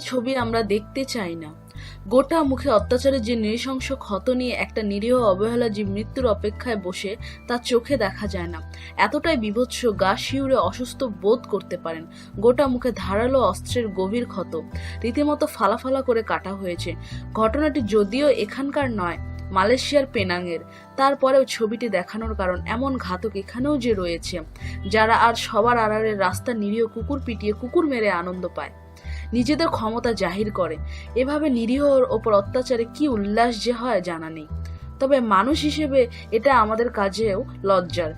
ছবি আমরা দেখতে চাই না। গোটা মুখে অত্যাচারের যে নৃশংস ক্ষত নিয়ে একটা নিরীহ অবহেলা যে মৃত্যুর অপেক্ষায় বসে তার চোখে দেখা যায় না। এতটাই বিভৎস গা শিউরে অসুস্থ বোধ করতে পারেন। গোটা মুখে ধারালো অস্ত্রের গভীর ক্ষত। রীতিমতো ফালাফালা করে কাটা হয়েছে। ঘটনাটি যদিও এখানকার নয়, মালয়েশিয়ার পেনাংয়ের। তারপরেও ছবিটি দেখানোর কারণ এমন ঘাতক এখানেও যে রয়েছে, যারা আর সবার আড়ালে রাস্তা নিরীহ কুকুর পিটিয়ে কুকুর মেরে আনন্দ পায়। নিজেদের ক্ষমতা জাহির করে। এভাবে নিরীহর ওপর অত্যাচারে কি উল্লাস যে হয় জানা নেই। তবে মানুষ হিসেবে এটা আমাদের কাজেও লজ্জার।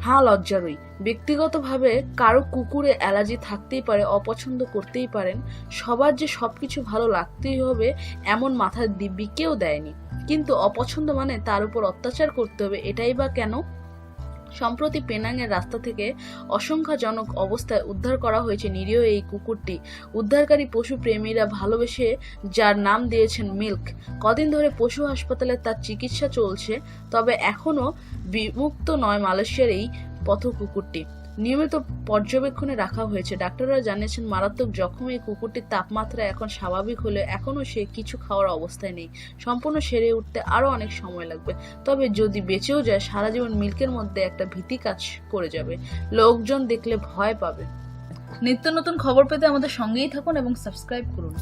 হ্যাঁ লজ্জারই। ব্যক্তিগতভাবে কারও কুকুরে অ্যালার্জি থাকতেই পারে, অপছন্দ করতেই পারেন, সবার যে সবকিছু ভালো লাগতেই হবে এমন মাথার দিব্যি কেউ দেয়নি। কিন্তু অপছন্দ মানে তার উপর অত্যাচার করতে হবে, এটাই বা কেন? সম্প্রতি পেনাংয়ের রাস্তা থেকে অসংখ্যাজনক অবস্থায় উদ্ধার করা হয়েছে নিরীহ এই কুকুরটি। উদ্ধারকারী পশু প্রেমীরা ভালোবেসে যার নাম দিয়েছেন মিল্ক। কদিন ধরে পশু হাসপাতালে তার চিকিৎসা চলছে, তবে এখনও বিমুক্ত নয় মালয়েশিয়ার এই পথ কুকুরটি নিয়মিত পর্যবেক্ষণে রাখা হয়েছে। ডাক্তাররা জানিয়েছেন, মারাত্মক জখম এই কুকুরটির তাপমাত্রা এখন স্বাভাবিক হলে এখনও সে কিছু খাওয়ার অবস্থায় নেই। সম্পূর্ণ সেরে উঠতে আরও অনেক সময় লাগবে। তবে যদি বেঁচেও যায়, সারা জীবন মিল্কের মধ্যে একটা ভীতি কাজ করে যাবে। লোকজন দেখলে ভয় পাবে। নিত্য নতুন খবর পেতে আমাদের সঙ্গেই থাকুন এবং সাবস্ক্রাইব করুন।